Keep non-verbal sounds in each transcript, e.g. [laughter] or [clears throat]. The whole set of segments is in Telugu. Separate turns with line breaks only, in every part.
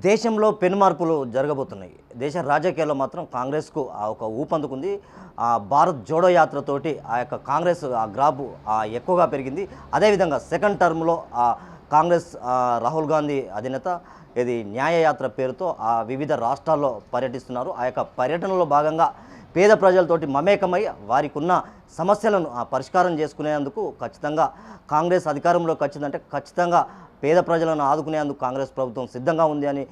దేశంలో పెనుమార్పులు జరగబోతున్నాయి. దేశ రాజకీయాల్లో మాత్రం కాంగ్రెస్కు ఆ ఒక ఊపందుకుంది. ఆ భారత్ జోడో యాత్రతోటి ఆ యొక్క కాంగ్రెస్ ఆ గ్రాబు ఆ ఎక్కువగా పెరిగింది. అదేవిధంగా సెకండ్ టర్మ్లో ఆ కాంగ్రెస్ రాహుల్ గాంధీ అధినేత ఇది న్యాయయాత్ర పేరుతో ఆ వివిధ రాష్ట్రాల్లో పర్యటిస్తున్నారు. ఆ యొక్క పర్యటనలో భాగంగా పేద ప్రజలతోటి మమేకమై వారికి ఉన్న సమస్యలను ఆ, పరిష్కారం చేసుకునేందుకు ఖచ్చితంగా కాంగ్రెస్ అధికారంలోకి వచ్చిందంటే ఖచ్చితంగా పేద ప్రజలను ఆదుకునేందుకు కాంగ్రెస్ ప్రభుత్వం సిద్ధంగా ఉంది అని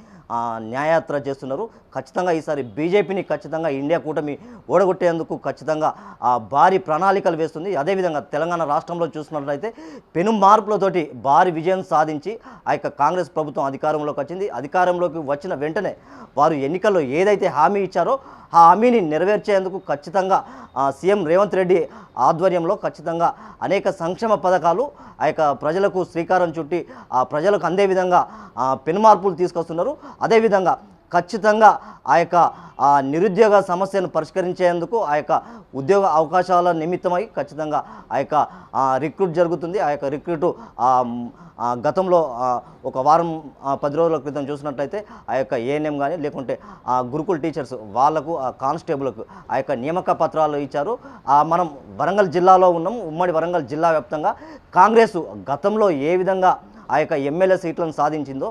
న్యాయయాత్ర చేస్తున్నారు. ఖచ్చితంగా ఈసారి బీజేపీని ఖచ్చితంగా ఇండియా కూటమి ఓడగొట్టేందుకు ఖచ్చితంగా ఆ భారీ ప్రణాళికలు వేస్తుంది. అదేవిధంగా తెలంగాణ రాష్ట్రంలో చూసినట్లయితే పెను మార్పులతోటి భారీ విజయం సాధించి ఆ యొక్క కాంగ్రెస్ ప్రభుత్వం అధికారంలోకి వచ్చింది. అధికారంలోకి వచ్చిన వెంటనే వారు ఎన్నికల్లో ఏదైతే హామీ ఇచ్చారో ఆ హామీని నెరవేర్చేందుకు ఖచ్చితంగా సీఎం రేవంత్ రెడ్డి ఆధ్వర్యంలో ఖచ్చితంగా అనేక సంక్షేమ పథకాలు ఆ యొక్క ప్రజలకు శ్రీకారం చుట్టి ఆ ప్రజలకు అందే విధంగా పెను పెనుమార్పులు తీసుకొస్తున్నారు. అదేవిధంగా ఖచ్చితంగా ఆ యొక్క ఆ నిరుద్యోగ సమస్యను పరిష్కరించేందుకు ఆ యొక్క ఉద్యోగ అవకాశాల నిమిత్తమై ఖచ్చితంగా ఆ యొక్క రిక్రూట్ జరుగుతుంది. ఆ యొక్క రిక్రూట్ గతంలో ఒక వారం పది రోజుల క్రితం చూసినట్లయితే ఆ యొక్క ఏఎన్ఎం కానీ లేకుంటే ఆ గురుకుల టీచర్స్ వాళ్ళకు ఆ కానిస్టేబుల్కు ఆ యొక్క నియామక పత్రాలు ఇచ్చారు. మనం వరంగల్ జిల్లాలో ఉన్నాం. ఉమ్మడి వరంగల్ జిల్లా వ్యాప్తంగా కాంగ్రెస్ గతంలో ఏ విధంగా ఆ యొక్క ఎమ్మెల్యే సీట్లను సాధించిందో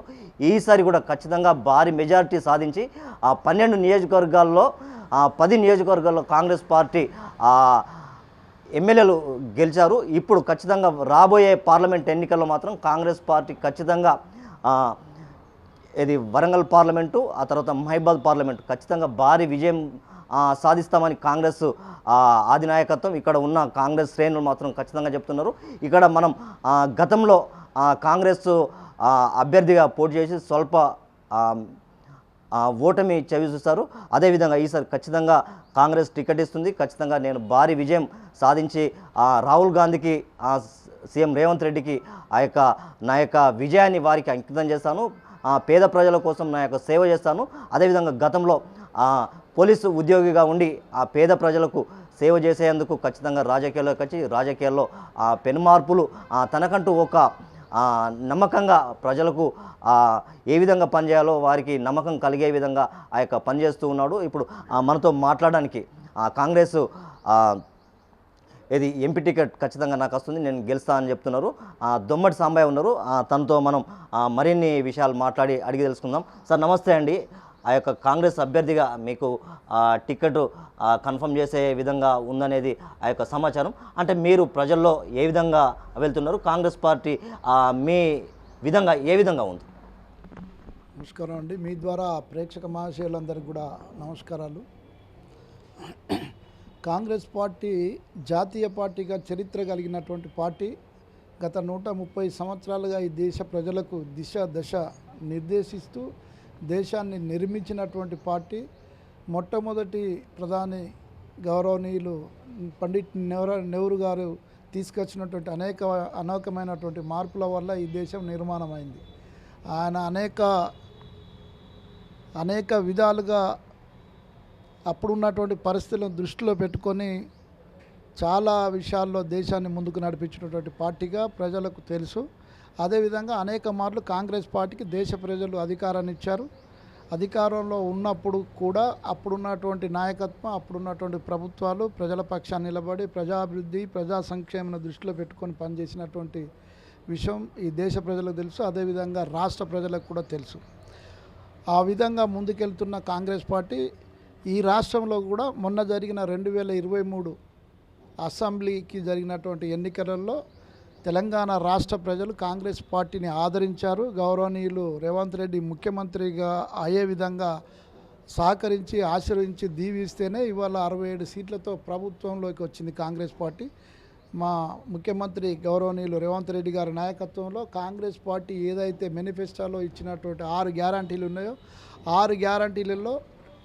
ఈసారి కూడా ఖచ్చితంగా భారీ మెజారిటీ సాధించి ఆ పన్నెండు నియోజకవర్గాల్లో ఆ పది నియోజకవర్గాల్లో కాంగ్రెస్ పార్టీ ఎమ్మెల్యేలు గెలిచారు. ఇప్పుడు ఖచ్చితంగా రాబోయే పార్లమెంట్ ఎన్నికల్లో మాత్రం కాంగ్రెస్ పార్టీ ఖచ్చితంగా ఇది వరంగల్ పార్లమెంటు ఆ తర్వాత మహిబాద్ పార్లమెంటు ఖచ్చితంగా భారీ విజయం సాధిస్తామని కాంగ్రెస్ ఆధినాయకత్వం ఇక్కడ ఉన్న కాంగ్రెస్ శ్రేణులు మాత్రం ఖచ్చితంగా చెప్తున్నారు. ఇక్కడ మనం గతంలో కాంగ్రెస్ అభ్యర్థిగా పోటీ చేసి స్వల్ప ఓటమి చవి చూస్తారు. అదేవిధంగా ఈసారి ఖచ్చితంగా కాంగ్రెస్ టికెట్ ఇస్తుంది. ఖచ్చితంగా నేను భారీ విజయం సాధించి ఆ, రాహుల్ గాంధీకి సీఎం రేవంత్ రెడ్డికి ఆ యొక్క నా యొక్క విజయాన్ని వారికి అంకితం చేస్తాను. పేద ప్రజల కోసం నా యొక్క సేవ చేస్తాను. అదేవిధంగా గతంలో పోలీసు ఉద్యోగిగా ఉండి ఆ పేద ప్రజలకు సేవ చేసేందుకు ఖచ్చితంగా రాజకీయాల్లోకి వచ్చి రాజకీయాల్లో ఆ పెనుమార్పులు ఆ, తనకంటూ ఒక నమ్మకంగా ప్రజలకు ఏ విధంగా పనిచేయాలో వారికి నమ్మకం కలిగే విధంగా ఆ యొక్క పనిచేస్తూ ఉన్నాడు. ఇప్పుడు మనతో మాట్లాడడానికి ఆ, కాంగ్రెస్ ఇది ఎంపీ టికెట్ ఖచ్చితంగా నాకు వస్తుంది నేను గెలుస్తా అని చెప్తున్నారు. దొమ్మటి సాంబయ్య ఉన్నారు. తనతో మనం మరిన్ని విషయాలు మాట్లాడి అడిగి తెలుసుకుందాం. సార్ నమస్తే అండి. ఆ యొక్క కాంగ్రెస్ అభ్యర్థిగా మీకు టికెట్ కన్ఫర్మ్ చేసే విధంగా ఉందనేది ఆ యొక్క సమాచారం. అంటే మీరు ప్రజల్లో ఏ విధంగా వెళ్తున్నారు? కాంగ్రెస్ పార్టీ మీ విధంగా ఏ విధంగా ఉంది?
నమస్కారం అండి. మీ ద్వారా ప్రేక్షక మహాశయులందరికీ కూడా నమస్కారాలు. కాంగ్రెస్ పార్టీ జాతీయ పార్టీగా చరిత్ర కలిగినటువంటి పార్టీ గత నూట ముప్పై సంవత్సరాలుగా ఈ దేశ ప్రజలకు దిశ దశ నిర్దేశిస్తూ దేశాన్ని నిర్మించినటువంటి పార్టీ మొట్టమొదటి ప్రధాని గౌరవనీయులు పండిట్ నెహ్రూ నెహ్రూ గారు తీసుకొచ్చినటువంటి అనేక అనేకమైనటువంటి మార్పుల వల్ల ఈ దేశం నిర్మాణమైంది. ఆయన అనేక అనేక విధాలుగా అప్పుడున్నటువంటి పరిస్థితులను దృష్టిలో పెట్టుకొని చాలా విషయాల్లో దేశాన్ని ముందుకు నడిపించినటువంటి పార్టీగా ప్రజలకు తెలుసు. అదేవిధంగా అనేక మార్లు కాంగ్రెస్ పార్టీకి దేశ ప్రజలు అధికారాన్ని ఇచ్చారు. అధికారంలో ఉన్నప్పుడు కూడా అప్పుడున్నటువంటి నాయకత్వం అప్పుడున్నటువంటి ప్రభుత్వాలు ప్రజల పక్షాన్ని నిలబడి ప్రజాభివృద్ధి ప్రజా సంక్షేమను దృష్టిలో పెట్టుకొని పనిచేసినటువంటి విషయం ఈ దేశ ప్రజలకు తెలుసు అదేవిధంగా రాష్ట్ర ప్రజలకు కూడా తెలుసు. ఆ విధంగా ముందుకెళ్తున్న కాంగ్రెస్ పార్టీ ఈ రాష్ట్రంలో కూడా మొన్న జరిగిన రెండు వేల ఇరవై మూడు అసెంబ్లీకి జరిగినటువంటి ఎన్నికలలో తెలంగాణ రాష్ట్ర ప్రజలు కాంగ్రెస్ పార్టీని ఆదరించారు. గౌరవనీయులు రేవంత్ రెడ్డి ముఖ్యమంత్రిగా అయ్యే విధంగా సహకరించి ఆశీర్వదించి దీవిస్తేనే ఇవాళ అరవై ఏడు సీట్లతో ప్రభుత్వంలోకి వచ్చింది కాంగ్రెస్ పార్టీ. మా ముఖ్యమంత్రి గౌరవనీయులు రేవంత్ రెడ్డి గారి నాయకత్వంలో కాంగ్రెస్ పార్టీ ఏదైతే మేనిఫెస్టోలో ఇచ్చినటువంటి ఆరు గ్యారంటీలు ఉన్నాయో ఆరు గ్యారంటీలలో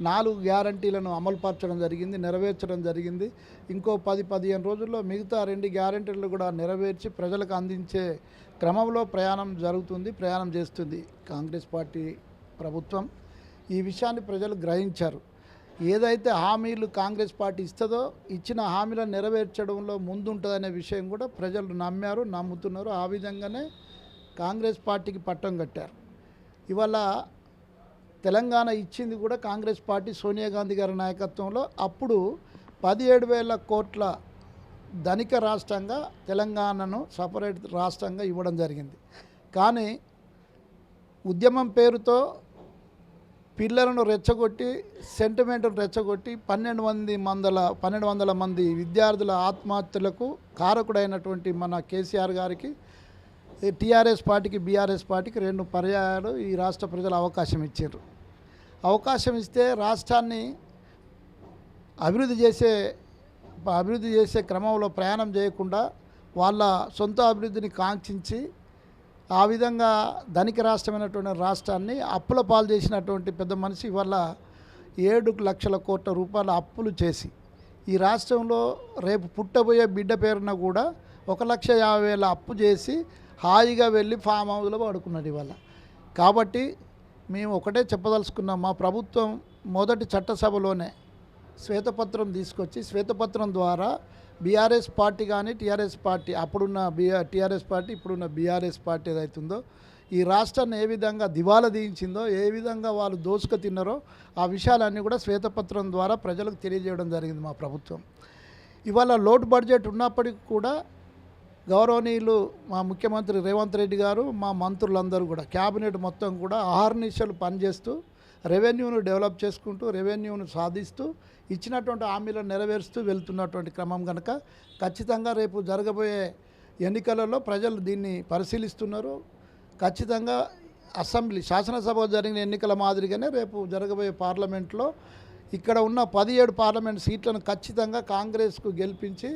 నాలుగు గ్యారంటీలను అమలుపరచడం జరిగింది నెరవేర్చడం జరిగింది. ఇంకో పది పదిహేను రోజుల్లో మిగతా రెండు గ్యారంటీలు కూడా నెరవేర్చి ప్రజలకు అందించే క్రమంలో ప్రయాణం జరుగుతుంది ప్రయాణం చేస్తుంది. కాంగ్రెస్ పార్టీ ప్రభుత్వం ఈ విషయాన్ని ప్రజలు గ్రహించారు. ఏదైతే హామీలు కాంగ్రెస్ పార్టీ ఇస్తుందో ఇచ్చిన హామీలను నెరవేర్చడంలో ముందుంటుందనే విషయం కూడా ప్రజలు నమ్మారు నమ్ముతున్నారు. ఆ విధంగానే కాంగ్రెస్ పార్టీకి పట్టం కట్టారు. ఇవాళ తెలంగాణ ఇచ్చింది కూడా కాంగ్రెస్ పార్టీ సోనియా గాంధీ గారి నాయకత్వంలో. అప్పుడు పదిహేడు వేల కోట్ల ధనిక రాష్ట్రంగా తెలంగాణను సపరేట్ రాష్ట్రంగా ఇవ్వడం జరిగింది. కానీ ఉద్యమం పేరుతో పిల్లలను రెచ్చగొట్టి సెంటిమెంట్ను రెచ్చగొట్టి పన్నెండు మంది మందల పన్నెండు వందల మంది విద్యార్థుల ఆత్మహత్యలకు కారకుడైనటువంటి మన కేసీఆర్ గారికి టీఆర్ఎస్ పార్టీకి బీఆర్ఎస్ పార్టీకి రెండు పర్యాయాలు ఈ రాష్ట్ర ప్రజలు అవకాశం ఇచ్చారు. అవకాశం ఇస్తే రాష్ట్రాన్ని అభివృద్ధి చేసే అభివృద్ధి చేసే క్రమంలో ప్రయాణం చేయకుండా వాళ్ళ సొంత అభివృద్ధిని కాంక్షించి ఆ విధంగా ధనిక రాష్ట్రమైనటువంటి రాష్ట్రాన్ని అప్పుల పాలు చేసినటువంటి పెద్ద మనిషి ఇవాళ ఏడు లక్షల కోట్ల రూపాయల అప్పులు చేసి ఈ రాష్ట్రంలో రేపు పుట్టబోయే బిడ్డ పేరున కూడా ఒక లక్ష యాభై వేల అప్పు చేసి హాయిగా వెళ్ళి ఫామ్ హౌస్లో పడుకున్నాడు ఇవాళ. కాబట్టి మేము ఒకటే చెప్పదలుచుకున్నాం మా ప్రభుత్వం మొదటి చట్టసభలోనే శ్వేతపత్రం తీసుకొచ్చి శ్వేతపత్రం ద్వారా బీఆర్ఎస్ పార్టీ కానీ టీఆర్ఎస్ పార్టీ అప్పుడున్న బీఆర్ టీఆర్ఎస్ పార్టీ ఇప్పుడున్న బీఆర్ఎస్ పార్టీ ఏదైతుందో ఈ రాష్ట్రాన్ని ఏ విధంగా దివాలా తీయించిందో ఏ విధంగా వాళ్ళు దోసుక తిన్నారో ఆ విషయాలన్నీ కూడా శ్వేతపత్రం ద్వారా ప్రజలకు తెలియజేయడం జరిగింది మా ప్రభుత్వం. ఇవాళ లోటు బడ్జెట్ ఉన్నప్పటికీ కూడా గౌరవనీయులు మా ముఖ్యమంత్రి రేవంత్ రెడ్డి గారు మా మంత్రులందరూ కూడా క్యాబినెట్ మొత్తం కూడా ఆహర్నిశలు పనిచేస్తూ రెవెన్యూను డెవలప్ చేసుకుంటూ రెవెన్యూను సాధిస్తూ ఇచ్చినటువంటి హామీలను నెరవేరుస్తూ వెళ్తున్నటువంటి క్రమం కనుక ఖచ్చితంగా రేపు జరగబోయే ఎన్నికలలో ప్రజలు దీన్ని పరిశీలిస్తున్నారు. ఖచ్చితంగా అసెంబ్లీ శాసనసభ జరిగిన ఎన్నికల మాదిరిగానే రేపు జరగబోయే పార్లమెంట్లో ఇక్కడ ఉన్న పదిహేడు పార్లమెంట్ సీట్లను ఖచ్చితంగా కాంగ్రెస్కు గెలిపించి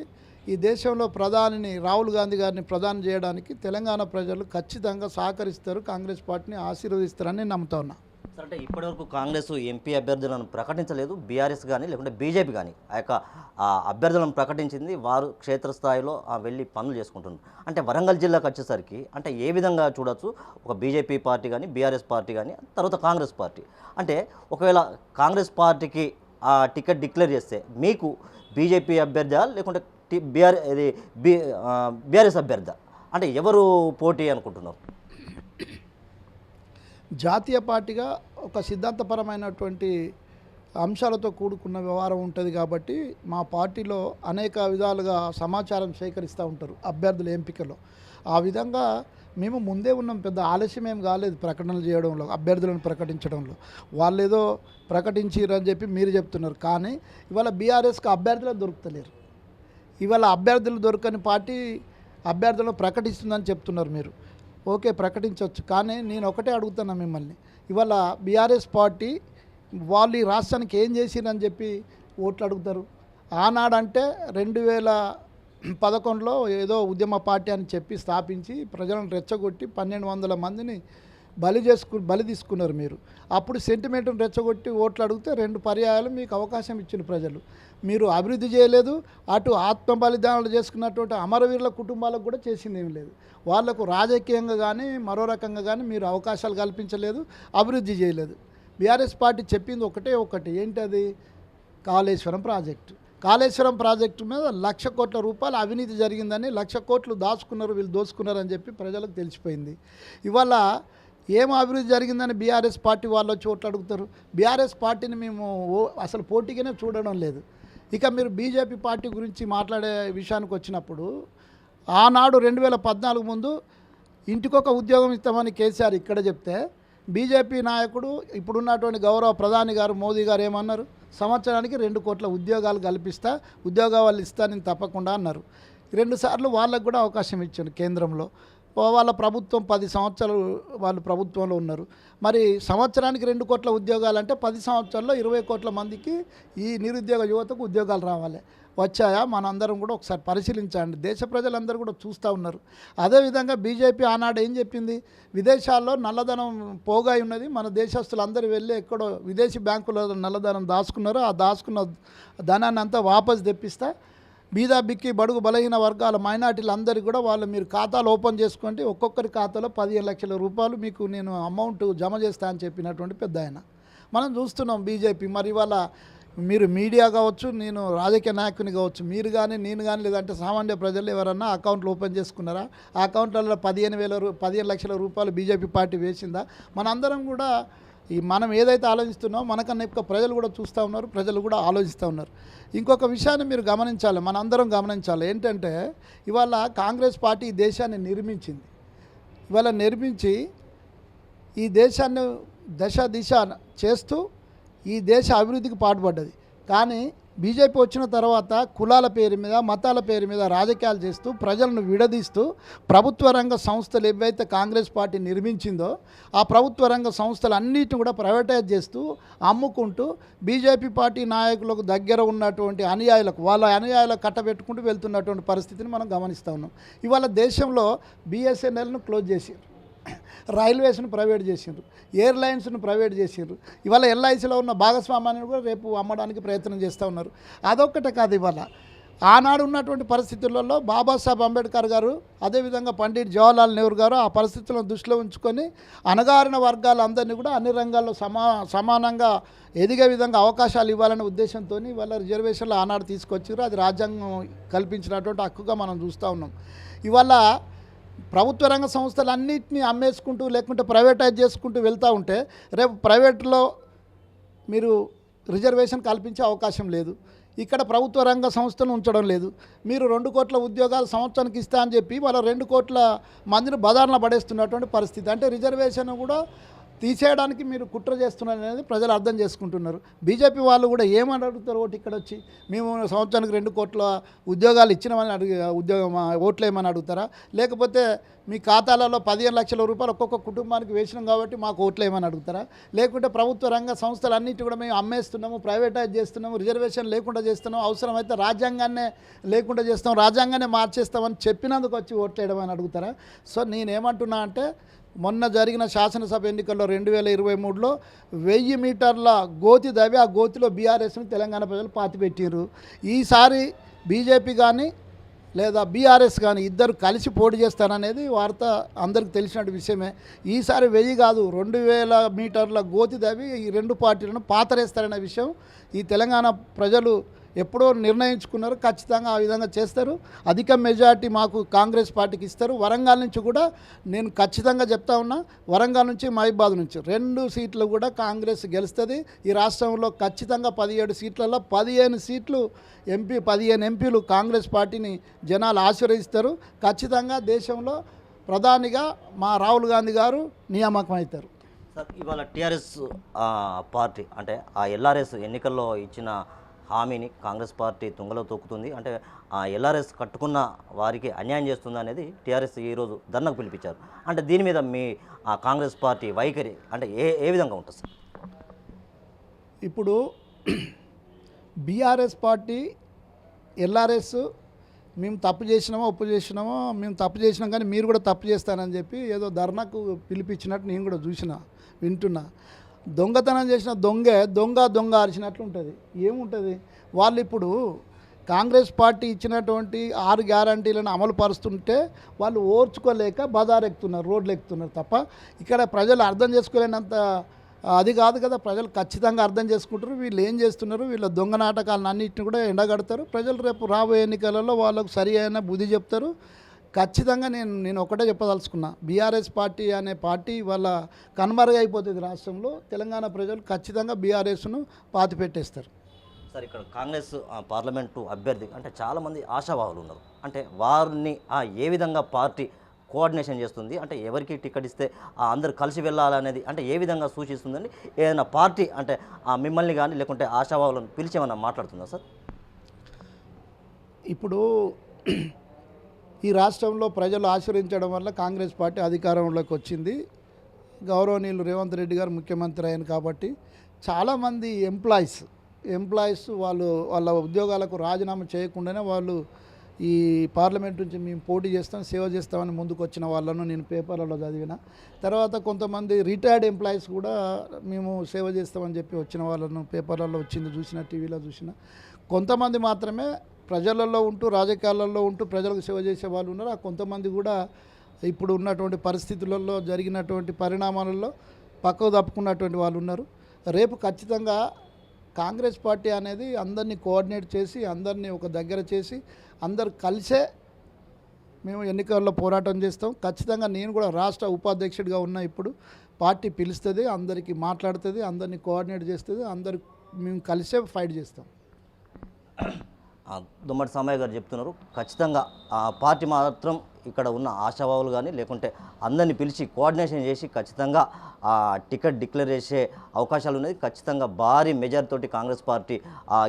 ఈ దేశంలో ప్రధానిని రాహుల్ గాంధీ గారిని ప్రధాని చేయడానికి తెలంగాణ ప్రజలు ఖచ్చితంగా సహకరిస్తారు. కాంగ్రెస్ పార్టీని ఆశీర్వదిస్తారని నమ్ముతా ఉన్నా.
అంటే ఇప్పటివరకు కాంగ్రెస్ ఎంపీ అభ్యర్థులను ప్రకటించలేదు. బీఆర్ఎస్ కానీ లేకుంటే బీజేపీ కానీ ఆ యొక్క అభ్యర్థులను ప్రకటించింది వారు క్షేత్రస్థాయిలో ఆ, వెళ్ళి పనులు చేసుకుంటున్నారు. అంటే వరంగల్ జిల్లాకు వచ్చేసరికి అంటే ఏ విధంగా చూడొచ్చు? ఒక బీజేపీ పార్టీ కానీ బీఆర్ఎస్ పార్టీ కానీ తర్వాత కాంగ్రెస్ పార్టీ. అంటే ఒకవేళ కాంగ్రెస్ పార్టీకి ఆ టికెట్ డిక్లేర్ చేస్తే మీకు బీజేపీ అభ్యర్థి లేకుంటే బీఆర్ ఇది బీ బీఆర్ఎస్ అభ్యర్థ. అంటే ఎవరు పోటీ అనుకుంటున్నారు?
జాతీయ పార్టీగా ఒక సిద్ధాంతపరమైనటువంటి అంశాలతో కూడుకున్న వ్యవహారం ఉంటుంది కాబట్టి మా పార్టీలో అనేక విధాలుగా సమాచారం సేకరిస్తూ ఉంటారు అభ్యర్థుల ఎంపికలో. ఆ విధంగా మేము ముందే ఉన్నాం పెద్ద ఆలస్యం ఏం కాలేదు ప్రకటనలు చేయడంలో అభ్యర్థులను ప్రకటించడంలో. వాళ్ళు ఏదో ప్రకటించారని చెప్పి మీరు చెప్తున్నారు. కానీ ఇవాళ బీఆర్ఎస్కి అభ్యర్థులు దొరుకుతలేరు. ఇవాళ అభ్యర్థులు దొరకని పార్టీ అభ్యర్థులను ప్రకటిస్తుందని చెప్తున్నారు మీరు. ఓకే ప్రకటించవచ్చు. కానీ నేను ఒకటే అడుగుతున్నా మిమ్మల్ని. ఇవాళ బీఆర్ఎస్ పార్టీ వాళ్ళు ఈ రాష్ట్రానికి ఏం చేసిరని చెప్పి ఓట్లు అడుగుతారు. ఆనాడంటే రెండు వేల పదకొండులో ఏదో ఉద్యమ పార్టీ అని చెప్పి స్థాపించి ప్రజలను రెచ్చగొట్టి పన్నెండు వందల మందిని బలి చేసుకు బలి తీసుకున్నారు మీరు. అప్పుడు సెంటిమెంట్ను రెచ్చగొట్టి ఓట్లు అడిగితే రెండు పర్యాయాలు మీకు అవకాశం ఇచ్చిన ప్రజలు. మీరు అభివృద్ధి చేయలేదు అటు ఆత్మ బలిదానాలు చేసుకున్నటువంటి అమరవీరుల కుటుంబాలకు కూడా చేసింది ఏం లేదు. వాళ్ళకు రాజకీయంగా కానీ మరో రకంగా కానీ మీరు అవకాశాలు కల్పించలేదు అభివృద్ధి చేయలేదు. బీఆర్ఎస్ పార్టీ చెప్పింది ఒకటే ఒకటి ఏంటది? కాళేశ్వరం ప్రాజెక్టు. కాళేశ్వరం ప్రాజెక్టు మీద లక్ష కోట్ల రూపాయలు అవినీతి జరిగిందని లక్ష కోట్లు దాచుకున్నారు వీళ్ళు దోచుకున్నారని అని చెప్పి ప్రజలకు తెలిసిపోయింది. ఇవాళ ఏం అభివృద్ధి జరిగిందని బీఆర్ఎస్ పార్టీ వాళ్ళు వచ్చి ఓట్లు అడుగుతారు? బీఆర్ఎస్ పార్టీని మేము ఓ- అసలు పోటీగానే చూడడం లేదు. ఇక మీరు బీజేపీ పార్టీ గురించి మాట్లాడే విషయానికి వచ్చినప్పుడు ఆనాడు రెండు వేల పద్నాలుగు ముందు ఇంటికొక ఉద్యోగం ఇస్తామని కేసీఆర్ ఇక్కడ చెప్తే బీజేపీ నాయకుడు ఇప్పుడున్నటువంటి గౌరవ ప్రధాని గారు మోదీ గారు ఏమన్నారు? సంవత్సరానికి రెండు కోట్ల ఉద్యోగాలు కల్పిస్తా ఉద్యోగాలు ఇస్తా నేను తప్పకుండా అన్నారు. రెండు సార్లు వాళ్ళకు కూడా అవకాశం ఇచ్చాను కేంద్రంలో. వాళ్ళ ప్రభుత్వం పది సంవత్సరాలు వాళ్ళు ప్రభుత్వంలో ఉన్నారు. మరి సంవత్సరానికి రెండు కోట్ల ఉద్యోగాలు అంటే పది సంవత్సరాల్లో ఇరవై కోట్ల మందికి ఈ నిరుద్యోగ యువతకు ఉద్యోగాలు రావాలి. వచ్చాయా? మనందరం కూడా ఒకసారి పరిశీలించండి. దేశ ప్రజలందరూ కూడా చూస్తూ ఉన్నారు. అదేవిధంగా బీజేపీ ఆనాడు ఏం చెప్పింది? విదేశాల్లో నల్లధనం పోగాయి ఉన్నది. మన దేశస్తులందరూ వెళ్ళి ఎక్కడో విదేశీ బ్యాంకులో నల్లధనం దాచుకున్నారు ఆ దాచుకున్న ధనాన్ని అంతా వాపస్ తెప్పిస్తా బీదా బిక్కి బడుగు బలహీన వర్గాల మైనార్టీలందరికీ కూడా వాళ్ళు మీరు ఖాతాలు ఓపెన్ చేసుకోండి. ఒక్కొక్కరి ఖాతాలో పదిహేను లక్షల రూపాయలు మీకు నేను అమౌంట్ జమ చేస్తా అని చెప్పినటువంటి పెద్ద ఆయన. మనం చూస్తున్నాం బీజేపీ. మరి ఇవాళ మీరు మీడియా కావచ్చు నేను రాజకీయ నాయకుని కావచ్చు మీరు కానీ నేను కానీ లేదంటే సామాన్య ప్రజలు ఎవరన్నా అకౌంట్లు ఓపెన్ చేసుకున్నారా? ఆ అకౌంట్లలో పదిహేను వేల రూ పదిహేను లక్షల రూపాయలు బీజేపీ పార్టీ వేసిందా? మనందరం కూడా ఈ మనం ఏదైతే ఆలోచిస్తున్నామో మనకన్నా ఎక్కువ ప్రజలు కూడా చూస్తూ ఉన్నారు ప్రజలు కూడా ఆలోచిస్తూ ఉన్నారు. ఇంకొక విషయాన్ని మీరు గమనించాలి మనందరం గమనించాలి. ఏంటంటే ఇవాళ కాంగ్రెస్ పార్టీ ఈ దేశాన్ని నిర్మించింది. ఇవాళ నిర్మించి ఈ దేశాన్ని దశ దిశ చేస్తూ ఈ దేశ అభివృద్ధికి పాటుపడ్డది. కానీ బీజేపీ వచ్చిన తర్వాత కులాల పేరు మీద మతాల పేరు మీద రాజకీయాలు చేస్తూ ప్రజలను విడదీస్తూ ప్రభుత్వ రంగ సంస్థలు ఏవైతే కాంగ్రెస్ పార్టీ నిర్మించిందో ఆ ప్రభుత్వ రంగ సంస్థలు అన్నిటిని కూడా ప్రైవేటైజ్ చేస్తూ అమ్ముకుంటూ బీజేపీ పార్టీ నాయకులకు దగ్గర ఉన్నటువంటి అనుయాయులకు వాళ్ళ అనుయాయులకు కట్టబెట్టుకుంటూ వెళ్తున్నటువంటి పరిస్థితిని మనం గమనిస్తూ ఉన్నాం. ఇవాళ దేశంలో బీఎస్ఎన్ఎల్ను క్లోజ్ చేసారు రైల్వేస్ను ప్రైవేట్ చేసిండ్రు ఎయిర్లైన్స్ను ప్రైవేట్ చేసిండ్రు. ఇవాళ ఎల్ఐసిలో ఉన్న భాగస్వామ్యాన్ని కూడా రేపు అమ్మడానికి ప్రయత్నం చేస్తూ ఉన్నారు. అదొక్కటే కాదు ఇవాళ. ఆనాడు ఉన్నటువంటి పరిస్థితులలో బాబాసాహెబ్ అంబేద్కర్ గారు అదేవిధంగా పండిట్ జవహర్లాల్ నెహ్రూ గారు ఆ పరిస్థితులను దృష్టిలో ఉంచుకొని అణగారిన వర్గాలందరినీ కూడా అన్ని రంగాల్లో సమా సమానంగా ఎదిగే విధంగా అవకాశాలు ఇవ్వాలనే ఉద్దేశంతో వాళ్ళ రిజర్వేషన్లు ఆనాడు తీసుకొచ్చారు అది రాజ్యాంగం కల్పించినటువంటి హక్కుగా మనం చూస్తూ ఉన్నాం. ఇవాళ ప్రభుత్వ రంగ సంస్థలన్నింటినీ అమ్మేసుకుంటూ లేకుంటే ప్రైవేటైజ్ చేసుకుంటూ వెళ్తూ ఉంటే రేపు ప్రైవేట్లో మీరు రిజర్వేషన్ కల్పించే అవకాశం లేదు. ఇక్కడ ప్రభుత్వ రంగ సంస్థను ఉంచడం లేదు. మీరు రెండు కోట్ల ఉద్యోగాలు సంవత్సరానికి ఇస్తా అని చెప్పి వాళ్ళ రెండు కోట్ల మందిని బదారణ పడేస్తున్నటువంటి పరిస్థితి. అంటే రిజర్వేషన్ కూడా తీసేయడానికి మీరు కుట్ర చేస్తున్నారు అనేది ప్రజలు అర్థం చేసుకుంటున్నారు. బీజేపీ వాళ్ళు కూడా ఏమని అడుగుతారు ఓటు ఇక్కడ వచ్చి? మేము సంవత్సరానికి రెండు కోట్ల ఉద్యోగాలు ఇచ్చినామని అడిగి ఉద్యోగం ఓట్లు ఏమని అడుగుతారా? లేకపోతే మీ ఖాతాలలో పదిహేను లక్షల రూపాయలు ఒక్కొక్క కుటుంబానికి వేసినాం కాబట్టి మాకు ఓట్లు ఏమని అడుగుతారా? లేకుంటే ప్రభుత్వ రంగ సంస్థలు అన్నిటి కూడా మేము అమ్మేస్తున్నాము ప్రైవేటైజ్ చేస్తున్నాము రిజర్వేషన్ లేకుండా చేస్తున్నాము అవసరమైతే రాజ్యాంగాన్నే లేకుండా చేస్తాం రాజ్యాంగాన్ని మార్చేస్తామని చెప్పినందుకు వచ్చి ఓట్లు వేయడం అని అడుగుతారా? సో నేనేమంటున్నా అంటే మొన్న జరిగిన శాసనసభ ఎన్నికల్లో రెండు వేల ఇరవై మూడులో వెయ్యి మీటర్ల గోతి దవి ఆ గోతిలో బీఆర్ఎస్ని తెలంగాణ ప్రజలు పాతిపెట్టారు ఈసారి బీజేపీ కానీ లేదా బీఆర్ఎస్ కానీ ఇద్దరు కలిసి పోటీ చేస్తారనేది వార్త అందరికి తెలిసిన విషయమే. ఈసారి వెయ్యి కాదు రెండు వేల మీటర్ల గోతి దవి ఈ రెండు పార్టీలను పాతరేస్తారనే విషయం ఈ తెలంగాణ ప్రజలు ఎప్పుడో నిర్ణయించుకున్నారు ఖచ్చితంగా ఆ విధంగా చేస్తారు. అధిక మెజార్టీ మాకు కాంగ్రెస్ పార్టీకి ఇస్తారు. వరంగల్ నుంచి కూడా నేను ఖచ్చితంగా చెప్తా ఉన్నా వరంగల్ నుంచి మహిబాద్ నుంచి రెండు సీట్లు కూడా కాంగ్రెస్ గెలుస్తుంది. ఈ రాష్ట్రంలో ఖచ్చితంగా పదిహేడు సీట్లలో పదిహేను సీట్లు ఎంపీ పదిహేను ఎంపీలు కాంగ్రెస్ పార్టీని జనాలు ఆశీర్వదిస్తారు ఖచ్చితంగా దేశంలో ప్రధానిగా మా రాహుల్ గాంధీ గారు నియామకం అవుతారు.
సార్ ఇవాళ టీఆర్ఎస్ పార్టీ అంటే ఆ ఎల్ఆర్ఎస్ ఎన్నికల్లో ఇచ్చిన హామీని కాంగ్రెస్ పార్టీ తుంగలో తొక్కుతుంది అంటే ఆ ఎల్ఆర్ఎస్ కట్టుకున్న వారికి అన్యాయం చేస్తుంది అనేది టీఆర్ఎస్ ఈరోజు ధర్నకు పిలిపించారు. అంటే దీని మీద మీ ఆ కాంగ్రెస్ పార్టీ వైఖరి అంటే ఏ ఏ విధంగా ఉంటుంది సార్?
ఇప్పుడు [clears throat] బీఆర్ఎస్ పార్టీ ఎల్ఆర్ఎస్ మేము తప్పు చేసినామో ఒప్పు చేసినామో మేము తప్పు చేసినాం కానీ మీరు కూడా తప్పు చేస్తానని చెప్పి ఏదో ధర్నాకు పిలిపించినట్టు నేను కూడా చూసిన వింటున్నా. దొంగతనం చేసిన దొంగే దొంగ దొంగ అరిచినట్లు ఉంటుంది ఏముంటుంది? వాళ్ళు ఇప్పుడు కాంగ్రెస్ పార్టీ ఇచ్చినటువంటి ఆరు గ్యారంటీలను అమలు పరుస్తుంటే వాళ్ళు ఓర్చుకోలేక బజారెక్కుతున్నారు రోడ్లు ఎక్కుతున్నారు తప్ప ఇక్కడ ప్రజలు అర్థం చేసుకోలేనంత అది కాదు కదా ప్రజలు ఖచ్చితంగా అర్థం చేసుకుంటారు. వీళ్ళు ఏం చేస్తున్నారు? వీళ్ళ దొంగ నాటకాలను అన్నింటిని కూడా ఎండగడతారు. ప్రజలు రేపు రాబోయే ఎన్నికలలో వాళ్ళకు సరి అయిన బుద్ధి చెప్తారు. ఖచ్చితంగా నేను నేను ఒకటే చెప్పదలుచుకున్నా. బీఆర్ఎస్ పార్టీ అనే పార్టీ వాళ్ళ కనుమరుగైపోతుంది రాష్ట్రంలో. తెలంగాణ ప్రజలు ఖచ్చితంగా బీఆర్ఎస్ను పాతి పెట్టేస్తారు
సార్ ఇక్కడ కాంగ్రెస్ పార్లమెంటు అభ్యర్థి అంటే చాలామంది ఆశావాహులు ఉన్నారు. అంటే వారిని ఆ, ఏ విధంగా పార్టీ కోఆర్డినేషన్ చేస్తుంది? అంటే ఎవరికి టికెట్ ఇస్తే ఆ, అందరు కలిసి వెళ్ళాలనేది అంటే ఏ విధంగా సూచిస్తుందని ఏదైనా పార్టీ అంటే ఆ, మిమ్మల్ని కానీ లేకుంటే ఆశావాహులను పిలిచేమన్నా మాట్లాడుతుందా సార్?
ఇప్పుడు ఈ రాష్ట్రంలో ప్రజలు ఆశ్రయించడం వల్ల కాంగ్రెస్ పార్టీ అధికారంలోకి వచ్చింది. గౌరవనీయులు రేవంత్ రెడ్డి గారు ముఖ్యమంత్రి అయ్యాను కాబట్టి చాలామంది ఎంప్లాయీస్ ఎంప్లాయీస్ వాళ్ళు వాళ్ళ ఉద్యోగాలకు రాజీనామా చేయకుండానే వాళ్ళు ఈ పార్లమెంట్ నుంచి మేము పోటీ చేస్తాం సేవ చేస్తామని ముందుకు వచ్చిన వాళ్ళను నేను పేపర్లలో చదివిన. తర్వాత కొంతమంది రిటైర్డ్ ఎంప్లాయీస్ కూడా మేము సేవ చేస్తామని చెప్పి వచ్చిన వాళ్ళను పేపర్లలో వచ్చింది చూసిన టీవీలో చూసిన. కొంతమంది మాత్రమే ప్రజలలో ఉంటూ రాజకీయాలలో ఉంటూ ప్రజలకు సేవ చేసే వాళ్ళు ఉన్నారు? ఆ కొంతమంది కూడా ఇప్పుడు ఉన్నటువంటి పరిస్థితులలో జరిగినటువంటి పరిణామాలలో పక్కకు తప్పుకున్నటువంటి వాళ్ళు ఉన్నారు. రేపు ఖచ్చితంగా కాంగ్రెస్ పార్టీ అనేది అందరినీ కోఆర్డినేట్ చేసి అందరినీ ఒక దగ్గర చేసి అందరు కలిసే మేము ఎన్నికల్లో పోరాటం చేస్తాం. ఖచ్చితంగా నేను కూడా రాష్ట్ర ఉపాధ్యక్షుడిగా ఉన్నా ఇప్పుడు. పార్టీ పిలుస్తుంది అందరికీ మాట్లాడుతుంది అందరినీ కోఆర్డినేట్ చేస్తుంది అందరు మేము కలిసే ఫైట్ చేస్తాం.
దుమ్మటి సామయ్య గారు చెప్తున్నారు. ఖచ్చితంగా ఆ పార్టీ మాత్రం ఇక్కడ ఉన్న ఆశాభావులు కానీ లేకుంటే అందరిని పిలిచి కోఆర్డినేషన్ చేసి ఖచ్చితంగా ఆ టికెట్ డిక్లేర్ చేసే అవకాశాలు ఉన్నది ఖచ్చితంగా భారీ మెజార్ తోటి కాంగ్రెస్ పార్టీ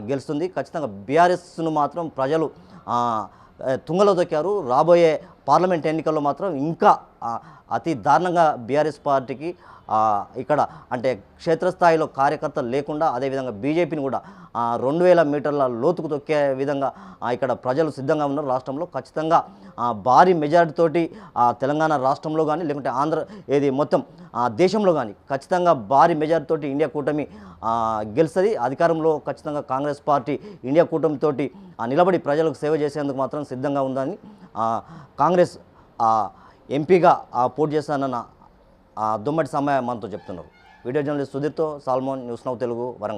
గెలుస్తుంది. ఖచ్చితంగా బీఆర్ఎస్ను మాత్రం ప్రజలు తుంగలో దొక్కారు. రాబోయే పార్లమెంట్ ఎన్నికల్లో మాత్రం ఇంకా అతి దారుణంగా బీఆర్ఎస్ పార్టీకి ఇక్కడ అంటే క్షేత్రస్థాయిలో కార్యకర్తలు లేకుండా అదేవిధంగా బీజేపీని కూడా రెండు వేల మీటర్ల లోతుకు తొక్కే విధంగా ఇక్కడ ప్రజలు సిద్ధంగా ఉన్నారు రాష్ట్రంలో. ఖచ్చితంగా భారీ మెజారిటీతోటి ఆ, తెలంగాణ రాష్ట్రంలో కానీ లేకుంటే ఆంధ్ర ఏది మొత్తం ఆ, దేశంలో కానీ ఖచ్చితంగా భారీ మెజారిటీతోటి ఇండియా కూటమి గెలుస్తుంది. అధికారంలో ఖచ్చితంగా కాంగ్రెస్ పార్టీ ఇండియా కూటమితోటి ఆ, నిలబడి ప్రజలకు సేవ చేసేందుకు మాత్రం సిద్ధంగా ఉందని కాంగ్రెస్ ఎంపీగా ఆ, పోటీ చేస్తానన్న ఆ, దుమ్మటి సమయ మనతో చెప్తున్నారు. Video journalist సుధీర్తో Salmon news now Telugu Warangal.